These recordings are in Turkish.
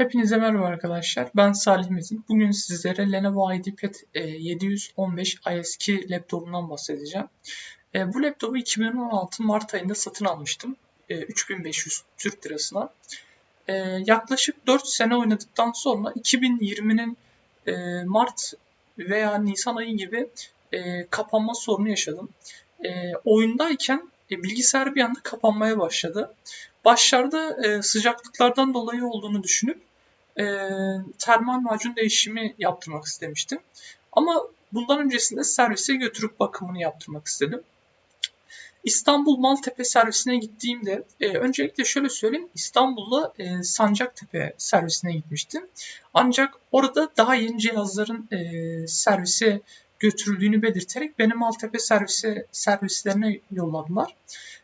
Hepinize merhaba arkadaşlar. Ben Salih Metin. Bugün sizlere Lenovo IdeaPad e, 715 IS2 laptopundan bahsedeceğim. E, bu laptopu 2016 Mart ayında satın almıştım. E, 3500 Türk lirasına. E, yaklaşık 4 sene oynadıktan sonra 2020'nin e, Mart veya Nisan ayı gibi e, kapanma sorunu yaşadım. E, oyundayken e, bilgisayar bir anda kapanmaya başladı. Başlarda e, sıcaklıklardan dolayı olduğunu düşünüp e, termal macun değişimi yaptırmak istemiştim. Ama bundan öncesinde servise götürüp bakımını yaptırmak istedim. İstanbul Maltepe servisine gittiğimde e, öncelikle şöyle söyleyeyim İstanbul'da e, Sancaktepe servisine gitmiştim. Ancak orada daha yeni cihazların e, servise götürüldüğünü belirterek beni Maltepe servise servislerine yolladılar.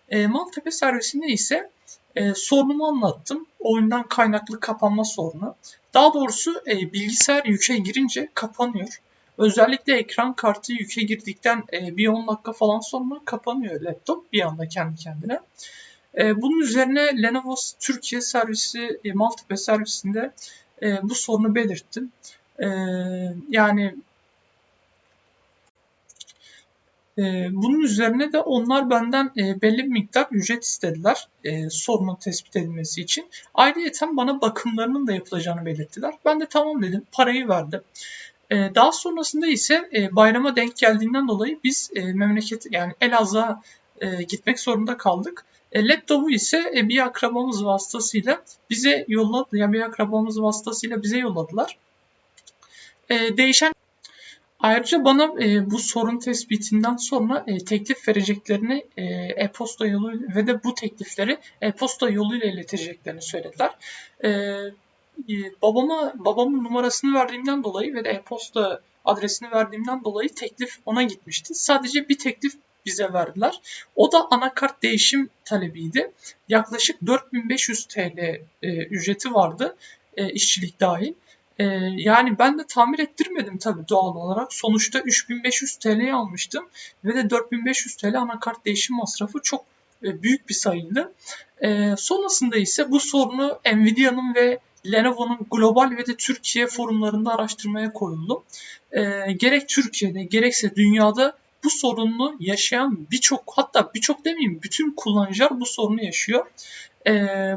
E, Maltepe servisinde ise e, sorunumu anlattım. Oyundan kaynaklı kapanma sorunu. Daha doğrusu e, bilgisayar yüke girince kapanıyor. Özellikle ekran kartı yüke girdikten e, bir 10 dakika falan sonra kapanıyor laptop bir anda kendi kendine. E, bunun üzerine Lenovo Türkiye servisi, e, Maltepe servisinde e, bu sorunu belirttim. E, yani e, bunun üzerine de onlar benden e, belli bir miktar ücret istediler e, sorunun tespit edilmesi için. Ayrıca bana bakımlarının da yapılacağını belirttiler. Ben de tamam dedim, parayı verdim. E, daha sonrasında ise e, bayrama denk geldiğinden dolayı biz e, memleket yani Elazığ'a gitmek zorunda kaldık. E, laptopu ise bir akrabamız vasıtasıyla bize yolladı. Yani bir akrabamız vasıtasıyla bize yolladılar. Değişen Ayrıca bana e, bu sorun tespitinden sonra e, teklif vereceklerini e, e-posta yolu ve de bu teklifleri e-posta yoluyla ileteceklerini söylediler. E, e, babama babamın numarasını verdiğimden dolayı ve de e-posta adresini verdiğimden dolayı teklif ona gitmişti. Sadece bir teklif bize verdiler. O da anakart değişim talebiydi. Yaklaşık 4500 TL e, ücreti vardı e, işçilik dahil. Ee, yani ben de tamir ettirmedim tabii doğal olarak. Sonuçta 3500 TL'ye almıştım ve de 4500 TL anakart değişim masrafı çok e, büyük bir sayıydı. E, sonrasında ise bu sorunu Nvidia'nın ve Lenovo'nun global ve de Türkiye forumlarında araştırmaya koyuldum. E, gerek Türkiye'de gerekse dünyada bu sorunu yaşayan birçok hatta birçok demeyeyim bütün kullanıcılar bu sorunu yaşıyor. E,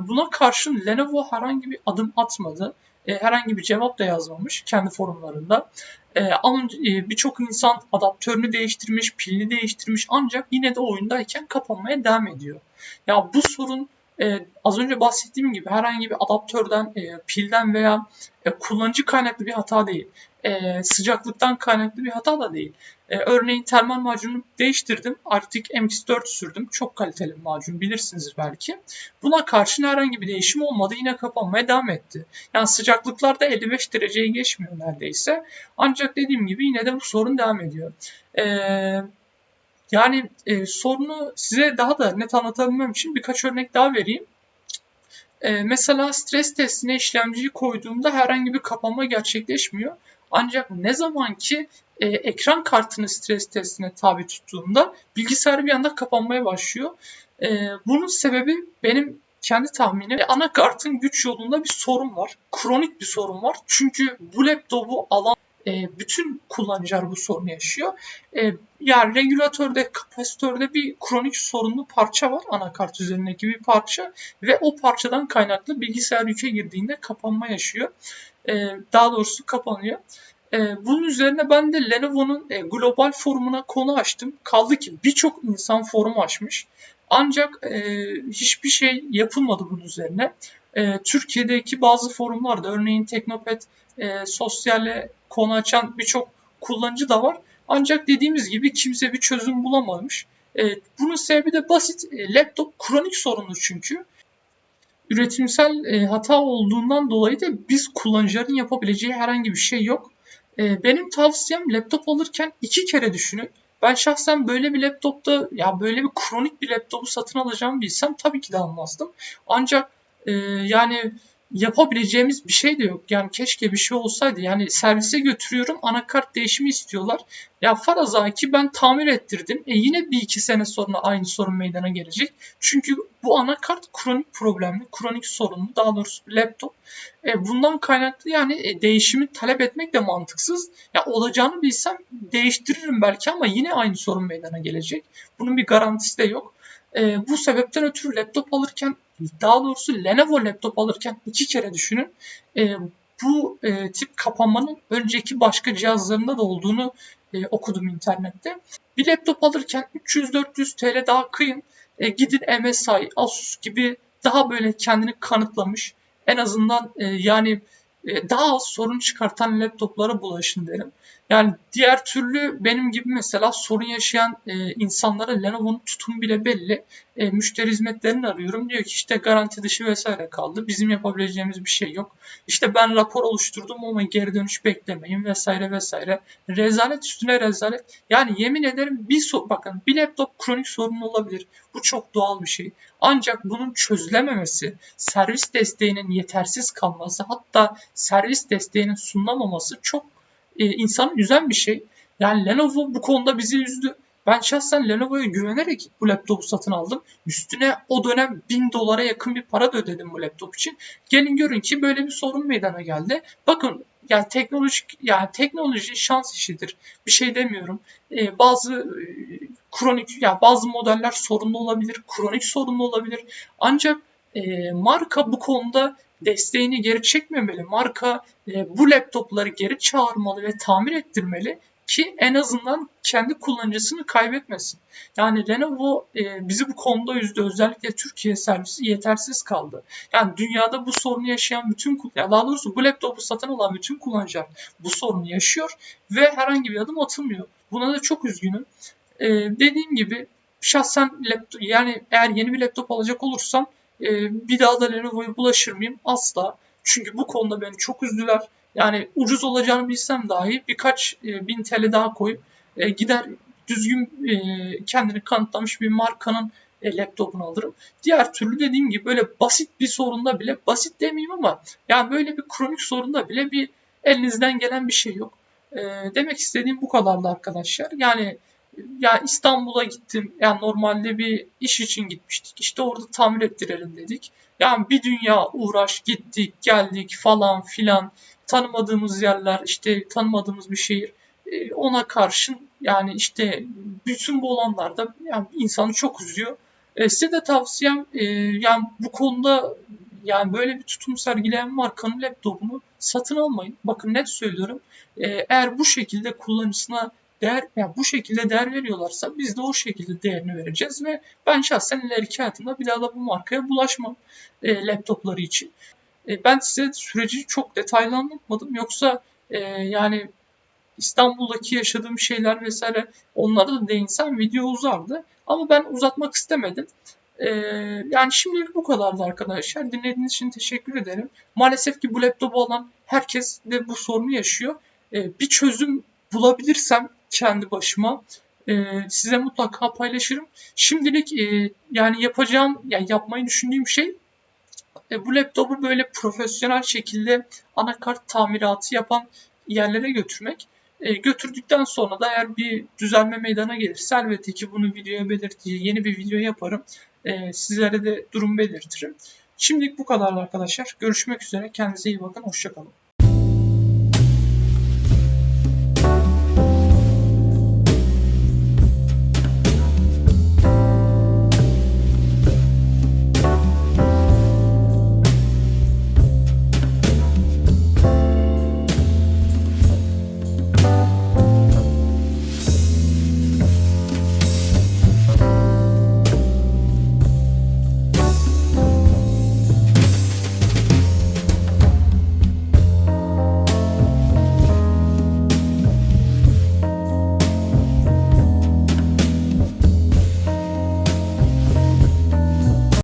buna karşın Lenovo herhangi bir adım atmadı e, herhangi bir cevap da yazmamış kendi forumlarında. E, e, birçok insan adaptörünü değiştirmiş, pilini değiştirmiş ancak yine de oyundayken kapanmaya devam ediyor. Ya bu sorun e, az önce bahsettiğim gibi herhangi bir adaptörden, e, pilden veya e, kullanıcı kaynaklı bir hata değil. E, sıcaklıktan kaynaklı bir hata da değil. E, örneğin termal macunu değiştirdim. Artık MX4 sürdüm. Çok kaliteli bir macun bilirsiniz belki. Buna karşın herhangi bir değişim olmadı. Yine kapanmaya devam etti. Yani sıcaklıklarda 55 dereceyi geçmiyor neredeyse. Ancak dediğim gibi yine de bu sorun devam ediyor. Eee yani e, sorunu size daha da net anlatabilmem için birkaç örnek daha vereyim. E, mesela stres testine işlemciyi koyduğumda herhangi bir kapanma gerçekleşmiyor. Ancak ne zaman ki e, ekran kartını stres testine tabi tuttuğumda bilgisayar bir anda kapanmaya başlıyor. E, bunun sebebi benim kendi tahminim anakartın güç yolunda bir sorun var. Kronik bir sorun var. Çünkü bu laptopu alan e, bütün kullanıcılar bu sorunu yaşıyor. E, yani regülatörde, kapasitörde bir kronik sorunlu parça var. Anakart üzerindeki bir parça ve o parçadan kaynaklı bilgisayar yüke girdiğinde kapanma yaşıyor. E, daha doğrusu kapanıyor. E, bunun üzerine ben de Lenovo'nun e, global forumuna konu açtım. Kaldı ki birçok insan forum açmış. Ancak e, hiçbir şey yapılmadı bunun üzerine. E, Türkiye'deki bazı forumlarda örneğin Teknopet e, sosyale konu açan birçok kullanıcı da var. Ancak dediğimiz gibi kimse bir çözüm bulamamış. E, bunun sebebi de basit. E, laptop kronik sorunlu çünkü. Üretimsel e, hata olduğundan dolayı da biz kullanıcıların yapabileceği herhangi bir şey yok. E, benim tavsiyem laptop alırken iki kere düşünün. Ben şahsen böyle bir laptopta ya böyle bir kronik bir laptopu satın alacağımı bilsem tabii ki de almazdım. Ancak e, yani yapabileceğimiz bir şey de yok. Yani keşke bir şey olsaydı. Yani servise götürüyorum anakart değişimi istiyorlar. Ya faraza ki ben tamir ettirdim. E yine bir iki sene sonra aynı sorun meydana gelecek. Çünkü bu anakart kronik problemli, kronik sorunlu daha doğrusu laptop. E bundan kaynaklı yani e, değişimi talep etmek de mantıksız. Ya olacağını bilsem değiştiririm belki ama yine aynı sorun meydana gelecek. Bunun bir garantisi de yok. E, bu sebepten ötürü laptop alırken daha doğrusu Lenovo laptop alırken iki kere düşünün. E, bu e, tip kapanmanın önceki başka cihazlarında da olduğunu e, okudum internette. Bir laptop alırken 300-400 TL daha kıyın. E, gidin MSI, Asus gibi daha böyle kendini kanıtlamış. En azından e, yani e, daha az sorun çıkartan laptoplara bulaşın derim. Yani diğer türlü benim gibi mesela sorun yaşayan e, insanlara Lenovo'nun tutum bile belli. E, müşteri hizmetlerini arıyorum. Diyor ki işte garanti dışı vesaire kaldı. Bizim yapabileceğimiz bir şey yok. İşte ben rapor oluşturdum ama geri dönüş beklemeyin vesaire vesaire. Rezalet üstüne rezalet. Yani yemin ederim bir so bakın bir laptop kronik sorun olabilir. Bu çok doğal bir şey. Ancak bunun çözülememesi, servis desteğinin yetersiz kalması hatta servis desteğinin sunulamaması çok e, insanı üzen bir şey. Yani Lenovo bu konuda bizi üzdü. Ben şahsen Lenovo'ya güvenerek bu laptopu satın aldım. Üstüne o dönem 1000 dolara yakın bir para da ödedim bu laptop için. Gelin görün ki böyle bir sorun meydana geldi. Bakın yani teknolojik yani teknoloji şans işidir. Bir şey demiyorum. Ee, bazı e, kronik ya yani bazı modeller sorunlu olabilir, kronik sorunlu olabilir. Ancak e, marka bu konuda desteğini geri çekmemeli. Marka e, bu laptopları geri çağırmalı ve tamir ettirmeli ki en azından kendi kullanıcısını kaybetmesin. Yani Lenovo e, bizi bu konuda üzdü. Özellikle Türkiye servisi yetersiz kaldı. Yani dünyada bu sorunu yaşayan bütün ya daha doğrusu bu laptopu satın alan bütün kullanıcılar bu sorunu yaşıyor ve herhangi bir adım atılmıyor. Buna da çok üzgünüm. E, dediğim gibi şahsen laptop yani eğer yeni bir laptop alacak olursam e, bir daha da Lenovo'ya bulaşır mıyım? Asla. Çünkü bu konuda beni çok üzdüler. Yani ucuz olacağını bilsem dahi birkaç e, bin TL daha koyup e, gider düzgün e, kendini kanıtlamış bir markanın e, laptopunu alırım. Diğer türlü dediğim gibi böyle basit bir sorunda bile basit demeyeyim ama yani böyle bir kronik sorunda bile bir elinizden gelen bir şey yok. E, demek istediğim bu kadardı arkadaşlar. Yani ya İstanbul'a gittim. Yani normalde bir iş için gitmiştik. İşte orada tamir ettirelim dedik. Yani bir dünya uğraş gittik geldik falan filan. Tanımadığımız yerler işte tanımadığımız bir şehir. E, ona karşın yani işte bütün bu olanlarda yani insanı çok üzüyor. E, size de tavsiyem e, yani bu konuda yani böyle bir tutum sergileyen markanın laptopunu satın almayın. Bakın net söylüyorum. E, eğer bu şekilde kullanıcısına değer yani bu şekilde değer veriyorlarsa biz de o şekilde değerini vereceğiz ve ben şahsen ileriki hayatımda bir daha da bu markaya bulaşmam e, laptopları için. E, ben size süreci çok detaylı anlatmadım. Yoksa e, yani İstanbul'daki yaşadığım şeyler vesaire onlara da değinsem video uzardı. Ama ben uzatmak istemedim. Ee, yani şimdilik bu kadardı arkadaşlar. Dinlediğiniz için teşekkür ederim. Maalesef ki bu laptopu alan herkes de bu sorunu yaşıyor. Ee, bir çözüm bulabilirsem kendi başıma e, size mutlaka paylaşırım. Şimdilik e, yani yapacağım, yani yapmayı düşündüğüm şey e, bu laptopu böyle profesyonel şekilde anakart tamiratı yapan yerlere götürmek. E, götürdükten sonra da eğer bir düzelme meydana gelirse elbette ki bunu videoya belirtici yeni bir video yaparım. E, sizlere de durum belirtirim. Şimdilik bu kadar arkadaşlar. Görüşmek üzere. Kendinize iyi bakın. Hoşçakalın.